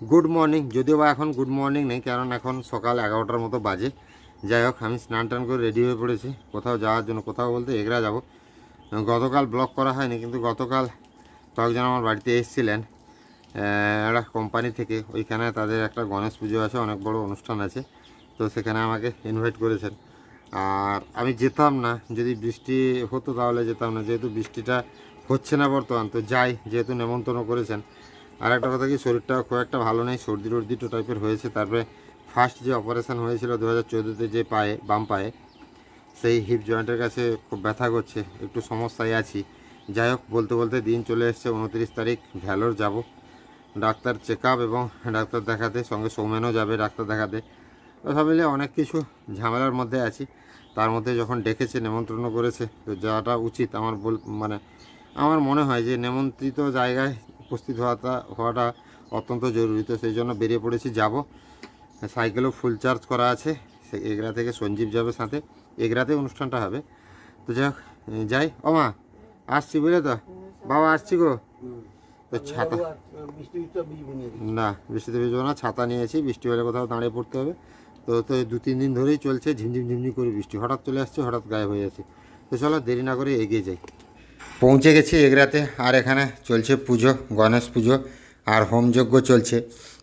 Good morning যদিও বা এখন গুড মর্নিং নেই, কারণ এখন সকাল এগারোটার মতো বাজে। যাই হোক, আমি স্নান টান করে রেডি হয়ে পড়েছি। কোথাও যাওয়ার জন্য কোথাও বলতে এগরা যাব। গতকাল ব্লক করা হয়নি, কিন্তু গতকাল কয়েকজন আমার বাড়িতে এসেছিলেন। একটা কোম্পানি থেকে। ওইখানে তাদের একটা গণেশ পুজো আছে, অনেক বড় অনুষ্ঠান আছে। তো সেখানে আমাকে ইনভাইট করেছেন। আর আমি যেতাম না। যদি বৃষ্টি হতো তাহলে যেতাম না। যেহেতু বৃষ্টিটা হচ্ছে না বর্তমান, তো যাই, যেহেতু নেমন্তন্ন করেছেন। আর একটা কথা কি, শরীরটা খুব একটা ভালো নেই, সর্দি টর্দি তো টাইপের হয়েছে। তারপরে ফার্স্ট যে অপারেশন হয়েছিল দু হাজার চোদ্দোতে যে পায়ে, বাম পায়ে, সেই হিপ জয়েন্টের কাছে খুব ব্যথা করছে, একটু সমস্যায় আছি। যাই হোক, বলতে বলতে দিন চলে এসছে, উনত্রিশ তারিখ, ভ্যালোর যাব। ডাক্তার চেক এবং ডাক্তার দেখাতে, সঙ্গে সৌমেনও যাবে ডাক্তার দেখাতে। সব মিলিয়ে অনেক কিছু ঝামেলার মধ্যে আছি। তার মধ্যে যখন ডেকেছে, নেমন্ত্রণ করেছে, তো যাওয়াটা উচিত। আমার বল মানে আমার মনে হয় যে, নেমন্ত্রিত জায়গায় উপস্থিত হওয়াটা হওয়াটা অত্যন্ত জরুরি। তো সেই জন্য বেরিয়ে পড়েছি, যাব। সাইকেলও ফুল চার্জ করা আছে। সে এগরা থেকে সঞ্জীব যাবে সাথে। এগরাতে অনুষ্ঠানটা হবে। তো যাই যাই। ও মা, আসছি বুঝলে তো? বাবা, আসছি গো। তো ছাতা না, বৃষ্টিতে ভিজবো না, ছাতা নিয়েছি। বৃষ্টি হলে কোথাও দাঁড়িয়ে পড়তে হবে। তো তো দু তিন দিন ধরেই চলছে, ঝিমঝিম ঝিমঝিম করে বৃষ্টি। হঠাৎ চলে আসছে, হঠাৎ গায়েব হয়ে যাচ্ছে। তো চলো, দেরি না করে এগিয়ে যাই। পৌঁছে গেছি এগরাতে আর এখানে চলছে পুজো, গণেশ পুজো, আর হোমযজ্ঞ চলছে।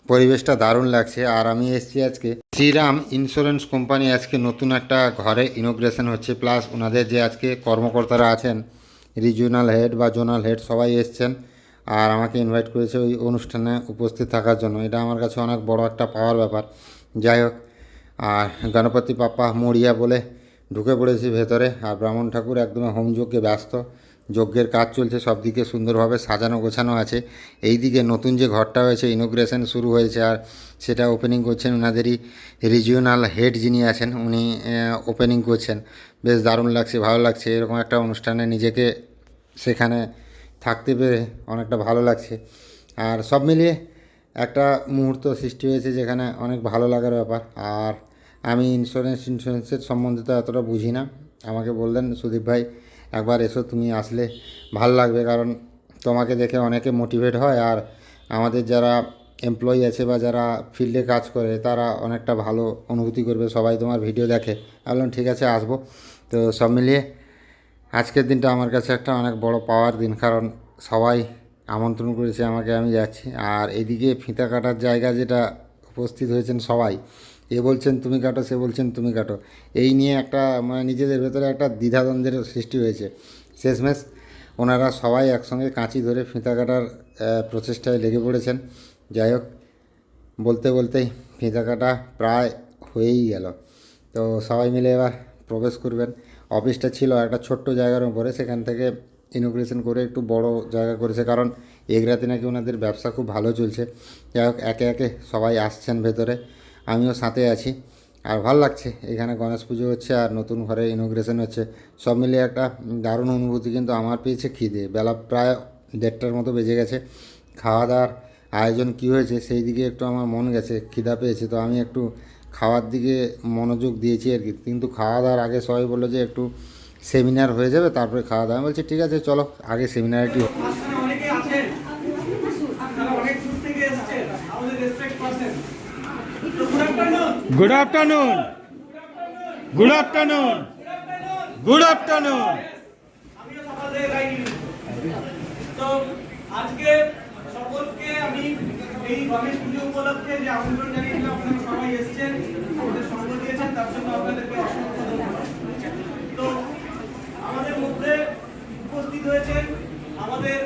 পরিবেশটা দারুণ লাগছে, আর আমি এসেছি আজকে শ্রীরাম ইন্স্যুরেন্স কোম্পানি, আজকে নতুন একটা ঘরে ইনোগ্রেশন হচ্ছে। প্লাস ওনাদের যে আজকে কর্মকর্তারা আছেন রিজিওনাল হেড বা জোনাল হেড সবাই এসছেন, আর আমাকে ইনভাইট করেছে ওই অনুষ্ঠানে উপস্থিত থাকার জন্য। এটা আমার কাছে অনেক বড় একটা পাওয়ার ব্যাপার। যাই হোক, আর গণপতি পাপ্পা মরিয়া বলে ঢুকে পড়েছি ভেতরে, আর ব্রাহ্মণ ঠাকুর একদম হোমযজ্ঞে ব্যস্ত। যজ্ঞের কাজ চলছে, সব দিকে সুন্দরভাবে সাজানো গোছানো আছে। এই দিকে নতুন যে ঘরটা হয়েছে ইনোগ্রেশন শুরু হয়েছে, আর সেটা ওপেনিং করছেন ওনাদেরই রিজিওনাল হেড যিনি আছেন, উনি ওপেনিং করছেন। বেশ দারুণ লাগছে, ভালো লাগছে, এরকম একটা অনুষ্ঠানে নিজেকে সেখানে থাকতে পেরে অনেকটা ভালো লাগছে। আর সব মিলিয়ে একটা মুহূর্ত সৃষ্টি হয়েছে যেখানে অনেক ভালো লাগার ব্যাপার। আর আমি ইন্স্যুরেন্স ইন্স্যুরেন্সের সম্বন্ধে তো এতটা বুঝি না। আমাকে বললেন সুদীপ ভাই একবার এসো, তুমি আসলে ভালো লাগবে কারণ তোমাকে দেখে অনেকে মোটিভেট হয় আর আমাদের যারা এমপ্লয়ি আছে বা যারা ফিল্ডে কাজ করে, তারা অনেকটা ভালো অনুভূতি করবে। সবাই তোমার ভিডিও দেখে। বললাম, ঠিক আছে, আসব। তো সব মিলিয়ে আজকের দিনটা আমার কাছে একটা অনেক বড় পাওয়ার দিন, কারণ সবাই আমন্ত্রণ করেছে আমাকে, আমি যাচ্ছি। আর এদিকে ফিতা কাটার জায়গা যেটা উপস্থিত হয়েছেন সবাই এ বলছেন, তুমি কাটো, সে বলছেন, তুমি কাটো। এই নিয়ে একটা মানে নিজেদের ভেতরে একটা দ্বিধাদ্বন্দ্বের সৃষ্টি হয়েছে। শেষমেশ ওনারা সবাই একসঙ্গে কাঁচি ধরে ফিতা কাটার প্রচেষ্টায় লেগে পড়েছেন। যাই হোক, বলতে বলতেই ফিতা কাটা প্রায় হয়েই গেল। তো সবাই মিলে এবার প্রবেশ করবেন। অফিসটা ছিল একটা ছোট্ট জায়গার উপরে, সেখান থেকে ইনোগ্রেশন করে একটু বড় জায়গা করেছে, কারণ এগরাতে নাকি ওনাদের ব্যবসা খুব ভালো চলছে। যাই হোক, একে একে সবাই আসছেন ভেতরে। আমিও সাথে আছি। আর ভালো লাগছে। এখানে গণেশ পুজো হচ্ছে আর নতুন ঘরে ইনোগ্রেশন হচ্ছে। সব মিলিয়ে একটা দারুণ অনুভূতি কিন্তু আমার পেয়েছে খিদে। বেলা প্রায় দেড়টার মতো বেজে গেছে। খাওয়া দাওয়ার আয়োজন কী হয়েছে সেই দিকে একটু আমার মন গেছে, খিদা পেয়েছে। তো আমি একটু খাওয়ার দিকে মনোযোগ দিয়েছি আর কি। কিন্তু খাওয়া দাওয়ার আগে সবাই বলল যে একটু সেমিনার হয়ে যাবে, তারপরে খাওয়া দাওয়া বলছি, ঠিক আছে, চলো, আগে সেমিনারটি হোক। মাঝখানে অনেকে আছেন তারা অনেক দূর থেকে এসেছেন আমাদের রেসপেক্ট পাচ্ছেন Afternoon. Good afternoon. আমিও সকাল থেকে তো আজকে সকলকে আমি এই পুজো উপলক্ষে যে আপনারা সবাই এসেছেন, আমাদের দিয়েছেন, তার জন্য আপনাদেরকে তো আমাদের মধ্যে উপস্থিত হয়েছেন আমাদের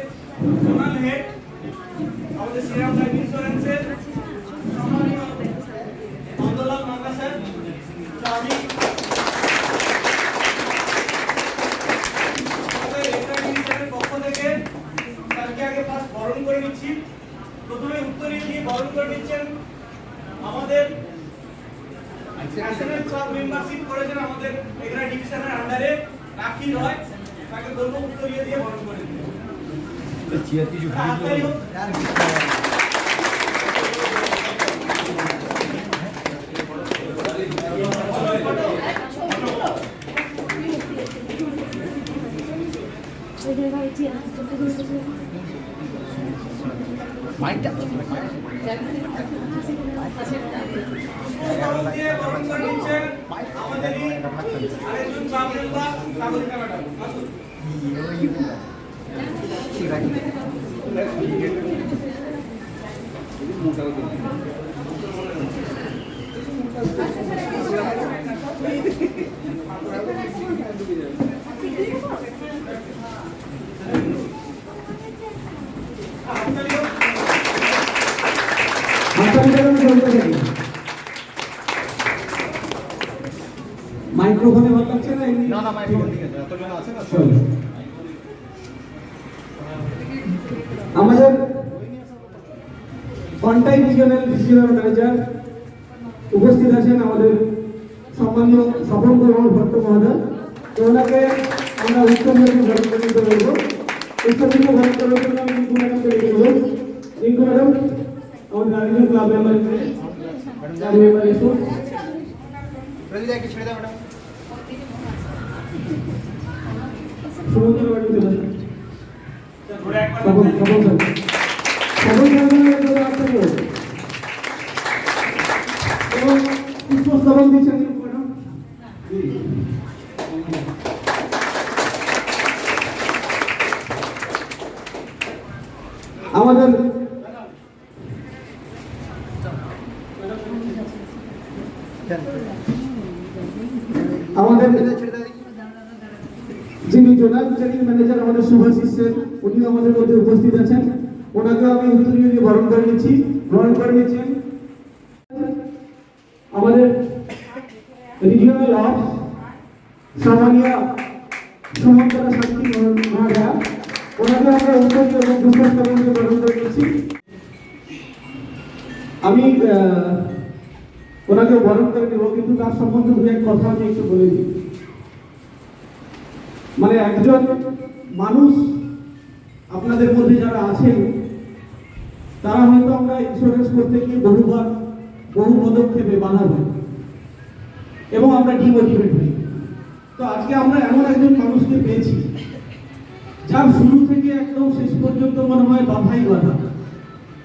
জোনাল হেড আমাদের শ্রীরাম লাইফ ইন্স্যুরেন্সের সম্মানীয় নন্দলাল মাঙ্গা স্যার তো আমি আমাদের এসআই মিনিস্টারের পক্ষ থেকে তাকে আগে ফার্স্ট বরণ করে নিচ্ছি প্রথমে উত্তরে দিয়ে বরণ করে নিচ্ছেন আমাদের ন্যাশনাল ক্লাব মেম্বারশিপ করেছেন আমাদের এখানে ডিভিশনের আন্ডারে রাখি রয় তাকে বলব উত্তরীয় দিয়ে বরণ করে দিতে তাড়াতাড়ি হোক। মাইকটা করম দিয়ে বরণ করে নিচ্ছেন আমাদেরই আরেকজন ক্লাব মেম্বার সাগরিকা ম্যাডাম আসুন মাইক্রোফোনে ভালো লাগছে না এমনি না না মাইক্রোফোন ঠিক আছে এতজন আছে না আমাদের কন্টাই রিজিয়নাল ডিস্ট্রিক্ট ম্যানেজার উপস্থিত আছেন আমাদের সম্মানীয় স্বপন কুমার ভট্ট মহোদয়। তো ওনাকে আমরা উত্তরীয় গ্রহণ করে নিতে বলব করার জন্য আমি রিঙ্কু ম্যাডামকে রেখে দেবো। রিঙ্কু ম্যাডাম আমাদের আরেকজন ক্লাব মেম্বার মেম্বার এসুন সমুদ্র বাড়ি চলে যান। সকল সকল স্যার। সকল স্যারদের জন্য আপনাকে এবং পুষ্পস্তবক দিচ্ছেন রিঙ্কু ম্যাডাম আমাদের আমাদের যিনি জোনাল ট্রেনিং ম্যানেজার আমাদের শুভাশিস সেন উনি আমাদের মধ্যে উপস্থিত আছেন ওনাকে আমি উত্তরীয় দিয়ে বরণ করে নিচ্ছি আমাদের রিজিওনাল অফ সুমন্তরা শান্তি ওনাকে আমরা উত্তরীয় এবং পুষ্পস্তবক দিয়ে বরণ করে নিচ্ছি আমি ওনাকে বরণ করে নেব, কিন্তু তার সম্বন্ধে দু এক কথা আমি একটু বলে দিই। মানে একজন মানুষ আপনাদের মধ্যে যারা আছেন তারা হয়তো আমরা ইন্স্যুরেন্স করতে গিয়ে বহুবার বহু পদক্ষেপে বাধা পাই। এবং আমরা ডিমোটিভেট হই। তো আজকে আমরা এমন একজন মানুষকে পেয়েছি, যার শুরু থেকে একদম শেষ পর্যন্ত মনে হয় বাধাই বাধা।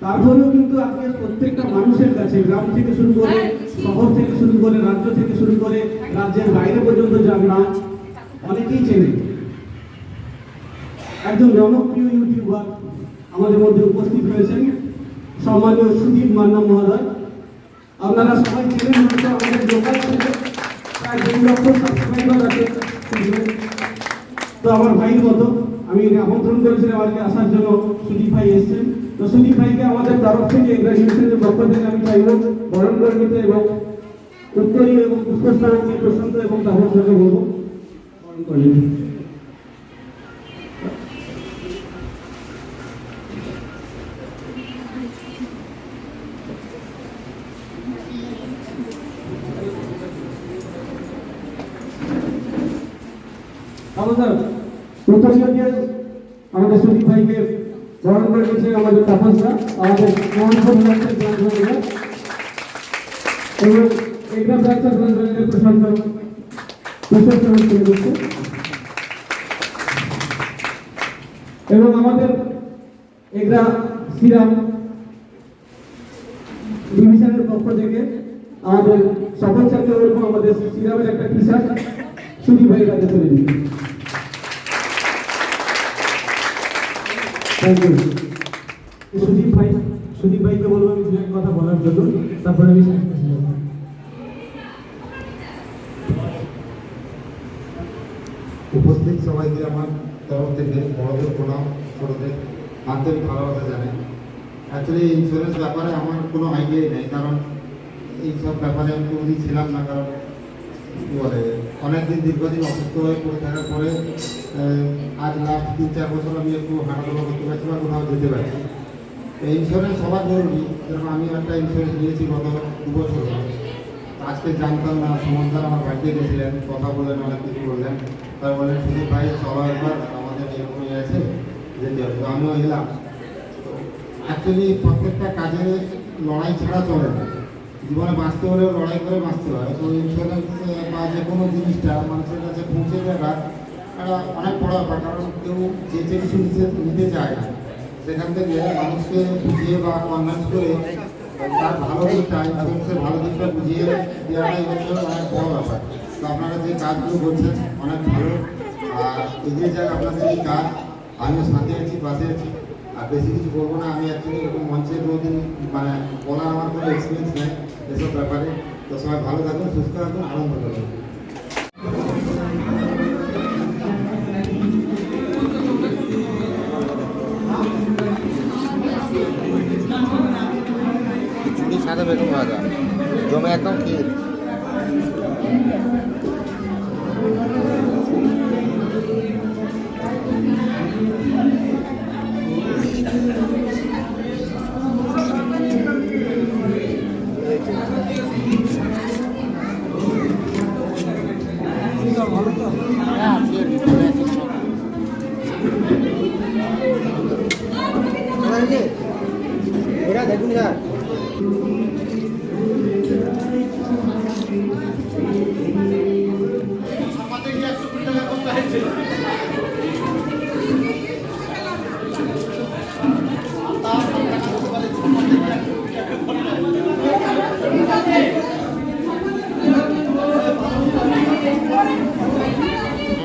তারপরেও কিন্তু আজকে প্রত্যেকটা মানুষের কাছে, গ্রাম থেকে শুরু করে, শহর থেকে শুরু করে, রাজ্য থেকে শুরু করে, রাজ্যের বাইরে পর্যন্ত যার অনেকেই চেনে। একজন জনপ্রিয় ইউটিউবার আমাদের মধ্যে উপস্থিত হয়েছেন। সম্মানীয় সুদীপ মান্না মহোদয় আপনারা সবাই চেনেন, হয়তো আমাদের লোকাল থেকে প্রায় দুই লক্ষ সাবস্ক্রাইবার তো আমার ভাইয়ের মতো, আমি আমন্ত্রণ করেছিলাম আজকে আসার জন্য সুদীপ ভাই এসেছেন। তো সুদীপ ভাইকে আমাদের তরফ থেকে গ্রাজুয়েশনের পক্ষ থেকে আমি চাইব, বরণ করে নিতে এবং উত্তরীয় এবং পুষ্পস্তবক নিয়ে প্রশান্ত এবং ভাইকে বলব। বরণ করে নিতে। আমাদের আমাদের সুদীপ ভাইকে বরণ করে নিয়েছে আমাদের তাপসরা আমাদের এবং এগ্রা ব্রাঞ্চের প্রশান্ত প্রশান্ত করে দিচ্ছে এবং আমাদের এগ্রা শ্রীরাম ডিভিশনের পক্ষ থেকে আমাদের সকল ছাত্র আমাদের শ্রীরামের একটা টি শার্ট সুদীপ ভাইয়ের কাছে চলে দিন সুদীপ ভাই, সুদীপ ভাইকে বলব আমি এক কথা বলার জন্য। তারপরে উপস্থিত সবাইকে আমার তরফ থেকে বড়দের প্রণাম, ছোটদের আন্তরিক ভালোবাসা জানাই। অ্যাকচুয়ালি ইন্স্যুরেন্স ব্যাপারে আমার কোনো আইডিয়াই নেই, কারণ এইসব ব্যাপারে আমি কোনোদিন ছিলাম না, কারণ কী বলে অনেকদিন দীর্ঘদিন অসুস্থ হয়ে পড়ে থাকার পরে আজ লাস্ট তিন চার বছর আমি একটু হাঁটাচলা করতে পারছি বা কোথাও যেতে পারছি ইন্স্যুরেন্স সবার জরুরি। যেরকম আমি একটা ইন্স্যুরেন্স নিয়েছি গত দু বছর আজকে জানতাম না, সুমন্তার আমার বাড়িতে গেছিলেন, কথা বললেন, অনেক কিছু বললেন। তার বললেন শুধু ভাই চলো একবার, আমাদের এরকম ইয়ে আছে, যেতে হবে। আমিও এলাম। অ্যাকচুয়ালি প্রত্যেকটা কাজে লড়াই ছাড়া চলে না। জীবনে বাঁচতে হলেও লড়াই করে বাঁচতে হয়। তো ইন্স্যুরেন্স বা যে কোনো জিনিসটা মানুষের কাছে পৌঁছে দেওয়া একটা অনেক বড় ব্যাপার, কারণ কেউ যে যে কিছু নিতে চায় না, সেখান থেকে মানুষকে বুঝিয়ে বা কনভেন্স করে তার ভালো দিকটা ইন্স্যুরেন্সের ভালো দিকটা বুঝিয়ে দেওয়াটাই হচ্ছে অনেক বড় ব্যাপার। তো আপনারা যে কাজগুলো করছেন, অনেক ভালো। আর এগিয়ে যাক আপনাদের এই কাজ। আমিও সাথে আছি, পাশে আছি। আর বেশি কিছু বলব না, আমি অ্যাকচুয়ালি এরকম মঞ্চে কোনোদিন মানে বলার আমার কোনো এক্সপিরিয়েন্স নেই এসব ব্যাপারে। তো সবাই ভালো থাকুন, সুস্থ থাকুন, আনন্দ করুন।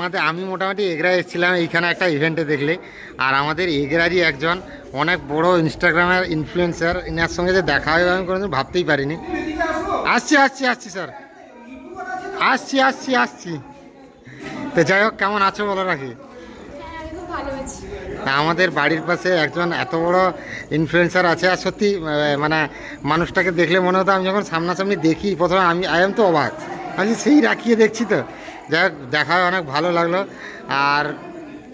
আমাদের আমি মোটামুটি এগরা এসেছিলাম এইখানে একটা ইভেন্টে দেখলে। আর আমাদের এগরারই একজন অনেক বড় ইনস্টাগ্রামের ইনফ্লুয়েন্সার এনার সঙ্গে যে দেখা হবে আমি কোনোদিন ভাবতেই পারিনি। আসছি আসছি আসছি স্যার আসছি আসছি আসছি। তো যাই হোক, কেমন আছো বলো রাখি তা আমাদের বাড়ির পাশে একজন এত বড় ইনফ্লুয়েন্সার আছে, আর সত্যি মানে মানুষটাকে দেখলে মনে হতো আমি যখন সামনাসামনি দেখি, প্রথমে আমি আই এম তো অবাক। আমি সেই রাখিয়ে দেখছি তো। যাই হোক দেখা অনেক ভালো লাগল। আর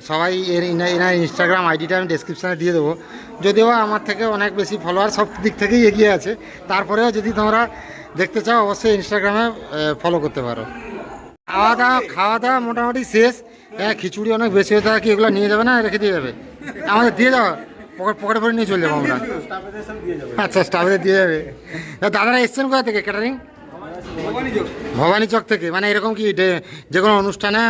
সবাই এর এনা- এনার ইনস্টাগ্রাম আইডিটা আমি ডেসক্রিপশানে দিয়ে দেবো। যদিও আমার থেকে অনেক বেশি ফলোয়ার সব দিক থেকেই এগিয়ে আছে। তারপরেও যদি তোমরা দেখতে চাও অবশ্যই ইনস্টাগ্রামে ফলো করতে পারো। খাওয়া দাওয়া খাওয়া দাওয়া মোটামুটি শেষ। হ্যাঁ খিচুড়ি অনেক বেশি হয়ে থাকে কি এগুলো নিয়ে যাবে না রেখে দিয়ে যাবে। আমাদের দিয়ে যাও পকেট পকেটে ভরে নিয়ে চলে যাব আমরা। আচ্ছা স্টাফেদের দিয়ে যাবে। দাদারা এসছেন কোথা থেকে ক্যাটারিং ভবানী চক থেকে মানে এরকম কি যে কোনো অনুষ্ঠানে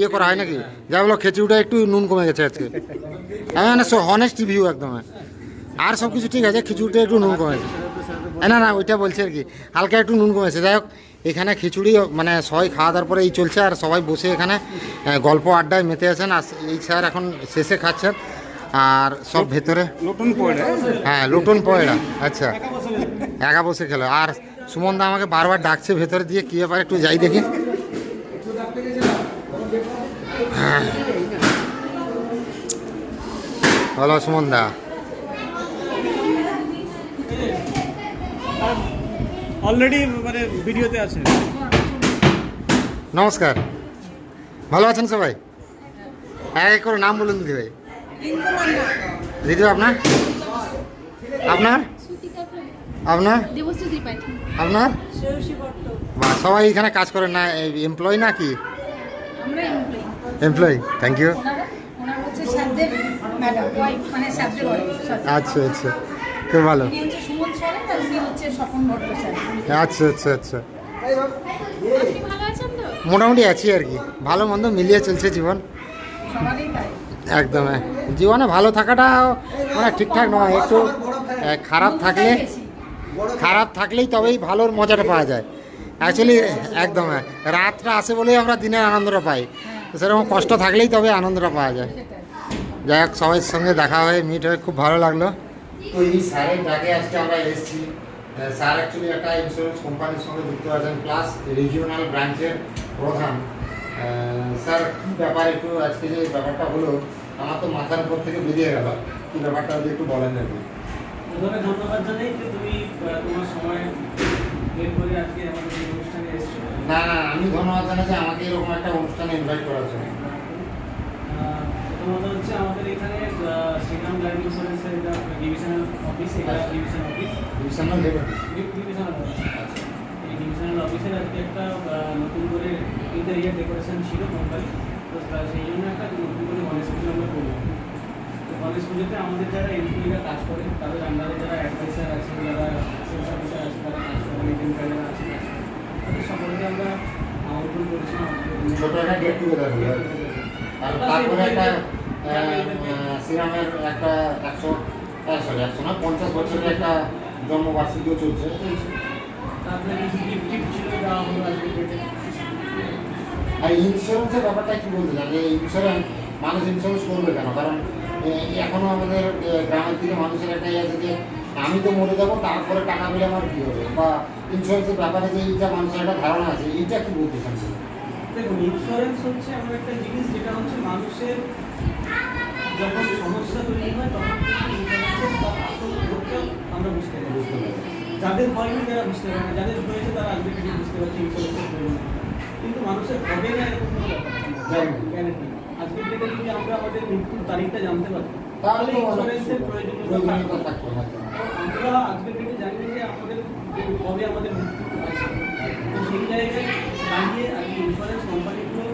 ইয়ে করা হয় নাকি? যা বলো খিচুড়িটা একটু নুন কমে গেছে আজকে। আমি মানে হনেস্ট রিভিউ একদম। আর সব কিছু ঠিক আছে খিচুড়িটা একটু নুন কমেছে না না ওইটা বলছি আর কি হালকা একটু নুন কমেছে যাই হোক এখানে খিচুড়ি মানে সবাই খাওয়া দাওয়ার পরে এই চলছে আর সবাই বসে এখানে গল্প আড্ডায় মেতে আছেন। আর এই স্যার এখন শেষে খাচ্ছেন। আর সব ভেতরে নতুন পড়ে হ্যাঁ লুটন পয়লা আচ্ছা। একা বসে খেলো। আর সুমন দা আমাকে বারবার ডাকছে ভেতরে দিয়ে কী ব্যাপার একটু যাই দেখি। হ্যাঁ। বলো সুমন দা অলরেডি মানে ভিডিওতে আছে। নমস্কার। ভালো আছেন সবাই? এক করে নাম বলুন দিদি ভাই। দিদি আপনার? আপনার? আপনার? আপনার? সবাই এখানে কাজ করেন না এমপ্লয় না কি? আমরা এমপ্লয়ি এমপ্লয়ি থ্যাংক ইউ মানে আচ্ছা আচ্ছা খুব ভালো। আচ্ছা আচ্ছা আচ্ছা। আপনি ভালো আছেন তো? মোটামুটি আছি আর কি। ভালো মন্দ মিলিয়ে চলছে জীবন। একদম হ্যাঁ। জীবনে ভালো থাকাটা মানে ঠিকঠাক নয় একটু খারাপ থাকলে খারাপ থাকলেই তবেই ভালোর মজাটা পাওয়া যায়। অ্যাকচুয়ালি একদম হ্যাঁ। রাতটা আসে বলেই আমরা দিনের আনন্দটা পাই। সেরকম কষ্ট থাকলেই তবে আনন্দটা পাওয়া যায়। যাই হোক সবাই সঙ্গে দেখা হয়ে মিট হয়ে খুব ভালো লাগল। আমরা তো মাথার উপর থেকে বেরিয়ে গেল। কী ব্যাপারটা যদি একটু বলেন আর কি। প্রথমে ধন্যবাদ জানাই যে তুমি তোমার সময় বের করে আজকে আমাদের এই অনুষ্ঠানে এসেছ। না না আমি ধন্যবাদ জানাই যে আমাকে এরকম একটা অনুষ্ঠানে ইনভাইট করার জন্য। প্রথমত হচ্ছে আমাদের এখানে শ্রীরাম লাইফ ইন্স্যুরেন্সের এটা ডিভিশনাল অফিস এটা division office divisional divisional office এই ডিভিশনাল অফিসের আজকে একটা নতুন করে ইন্টেরিয়ার ডেকোরেশন ছিল কোম্পানি তো তা- সেই জন্য একটা নতুন করে গণেশ পুজো আমরা করলাম তো গণেশ পুজোতে আমাদের যারা এমপ্লয়িরা কাজ করে তাদের আন্ডারে যারা অ্যাডভাইসার আছে যারা সেলস অফিসার আছে তারা কাজ করে এজেন্ট যারা আছে তাদের সকলকে আমরা আমন্ত্রণ করেছিলাম। ছোট একটা গেট টুগেদার হলো। আর তারপরে একটা একটা একশো সরি একশো না পঞ্চাশ বছরের একটা জন্মবার্ষিকীও চলছে। চলছে তারপরে কিছু গিফট টিফট ছিল দেওয়া হলো আজকে আর ইন্স্যুরেন্সের ব্যাপারটা কি বলতে চান? যে ইন্স্যুরেন্স মানুষ ইন্স্যুরেন্স করবে কেন? কারণ এখনও আমাদের গ্রামের দিকে মানুষের একটা ইয়ে আছে যে আমি তো মরে যাব তারপরে টাকা পেলে আমার কী হবে? বা ইন্স্যুরেন্সের ব্যাপারে যে এইটা মানুষের একটা ধারণা আছে এইটা কি বলতে চান? দেখুন ইন্স্যুরেন্স হচ্ছে এমন একটা জিনিস যেটা হচ্ছে মানুষের যখন সমস্যা তৈরি হয় তখন আমরা বুঝতে পারি। বুঝতে পারি। যাদের হয়নি তারা বুঝতে পারে না যাদের হয়েছে তারা আজকে বুঝতে পারছে ইন্স্যুরেন্সের কিন্তু মানুষের হবে না এরকম কোনো ব্যাপার গ্যারেন্টি আজকের ডেটে যদি আমরা আমাদের মৃত্যুর তারিখটা জানতে পারি তাহলে ইন্স্যুরেন্সের। প্রয়োজনীয়তা থাকবে। থাকবে আমরা আজকের ডেটে জানি যে আমাদের কবে আমাদের মৃত্যু আছে তো সেই জায়গায় দাঁড়িয়ে আজকে ইন্স্যুরেন্স কোম্পানিগুলো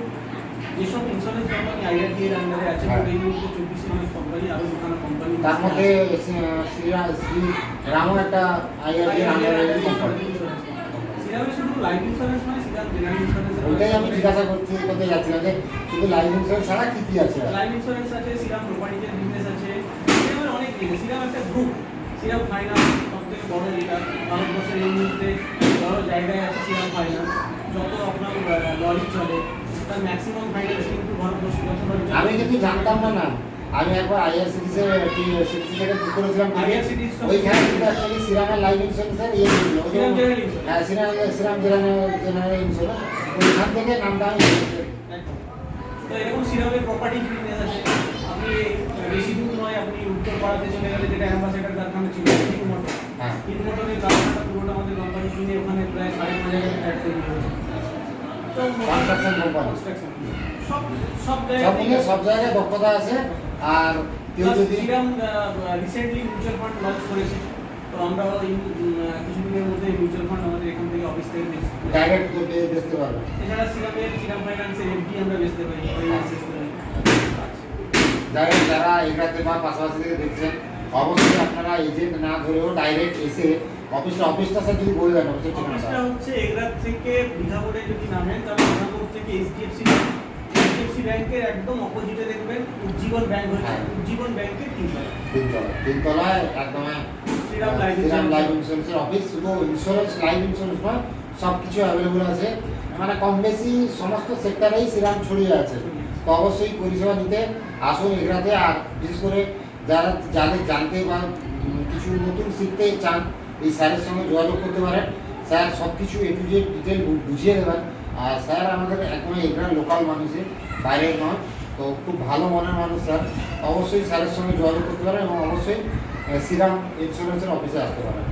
যেসব ইন্স্যুরেন্স কোম্পানি আইআরডি এর আন্ডারে আছে হ্যাঁ। এই মুহূর্তে চব্বিশে মাস কোম্পানি আরও দুখানা কোম্পানি তার মধ্যে শ্রী- রামও একটা শুধু লাইফ ইন্স্যুরেন্স ইন্স্যুরেন্স ওইটাই আমি জিজ্ঞাসা করতে করতে যাচ্ছিলাম যে শুধু লাইফ ইন্স্যুরেন্স ছাড়া কি কি আছে? লাইফ ইন্স্যুরেন্স আছে সিরাম প্রপার্টিজের বিজনেস আছে সিরামের অনেক জিনিস সিরাম একটা গ্রুপ সিরাম ফাইন্যান্স সব থেকে বড় যেটা ভারতবর্ষের এই মুহূর্তে বড় জায়গায় আছে সিরাম ফাইন্যান্স যত আপনার লরি চলে তার ম্যাক্সিমাম ফাইন্যান্স কিন্তু ভারতবর্ষে যত আমি কিন্তু জানতাম না না। আমি একবার আইআরসিটিসের সিটিসি থেকে বুক করেছিলাম। IRCTC ওইখানে কিন্তু অ্যাকচুয়ালি সিরামের লাইফ ইন্স্যুরেন্সের ইয়ে ছিল। ওই যে- সিরাম জেনারেল ইন্স্যুরেন্স হ্যাঁ Shriram Shriram general general insurance ওইখান থেকে নামটা আমি একদম। তো এরকম সিরামের প্রপার্টি বিজনেস আছে আপনি বেশি দূর নয় আপনি উত্তর পাড়াতে চলে গেলে যেটা অ্যাম্বাসেডার কারখানা ছিল হিন্দু মোটর হ্যাঁ। হিন্দু মোটরের কারখানাটা পুরোটা আমাদের কোম্পানি কিনে ওখানে প্রায় সাড়ে পাঁচ হাজার ফ্ল্যাট তৈরি করেছে তো Construction company। Construction। সব সব সব জায়গায় দক্ষতা আছে। আর কেউ যদি রিসেন্টলি মিউচুয়াল ফান্ড লঞ্চ করেছে। তো আমরা কিছুদিনের মধ্যে মিউচুয়াল ফান্ড আমাদের এখান থেকে অফিস থেকে ডাইরেক্ট করতে দেখতে পারবে। এছাড়া শ্রীরামের শ্রীরাম ফাইন্যান্সের এফডি আমরা বেচতে পারি। হ্যাঁ। ডাইরেক্ট যারা এগুলাতে বা পাশাপাশি থেকে দেখছেন অবশ্যই আপনারা এজেন্ট না ধরেও ডাইরেক্ট এসে অফিসটা অফিসটা স্যার যদি বলে দেন অফিসের অফিসটা হচ্ছে এগরাত থেকে দীঘাপুরে যদি নামেন তাহলে দীঘাপুর থেকে এইচডিএফসি এইচডিএফসি ব্যাংকের একদম অপোজিটে দেখবেন উজ্জীবন ব্যাংক হচ্ছে। উজ্জীবন ব্যাংকের তিনতলা তিনতলা তিনতলায় একদম শ্রীরাম লাইফ লাইফ ইন্স্যুরেন্সের অফিস শুধু ইন্স্যুরেন্স লাইফ ইন্স্যুরেন্স নয় সব কিছু অ্যাভেলেবল আছে। মানে কম বেশি সমস্ত সেক্টরেই শ্রীরাম ছড়িয়ে আছে। তো অবশ্যই পরিষেবা নিতে আসুন এগুলাতে আর বিশেষ করে যারা যাদের জানতে বা কিছু নতুন শিখতে চান এই স্যারের সঙ্গে যোগাযোগ করতে পারেন। স্যার সব কিছু এ টু জেড ডিটেল বুঝিয়ে দেবেন। আর স্যার আমাদের একদম এখানে লোকাল মানুষের বাইরের নয়। তো খুব ভালো মনের মানুষ স্যার। অবশ্যই স্যারের সঙ্গে যোগাযোগ করতে পারেন এবং অবশ্যই শ্রীরাম ইন্স্যুরেন্সের অফিসে আসতে পারেন।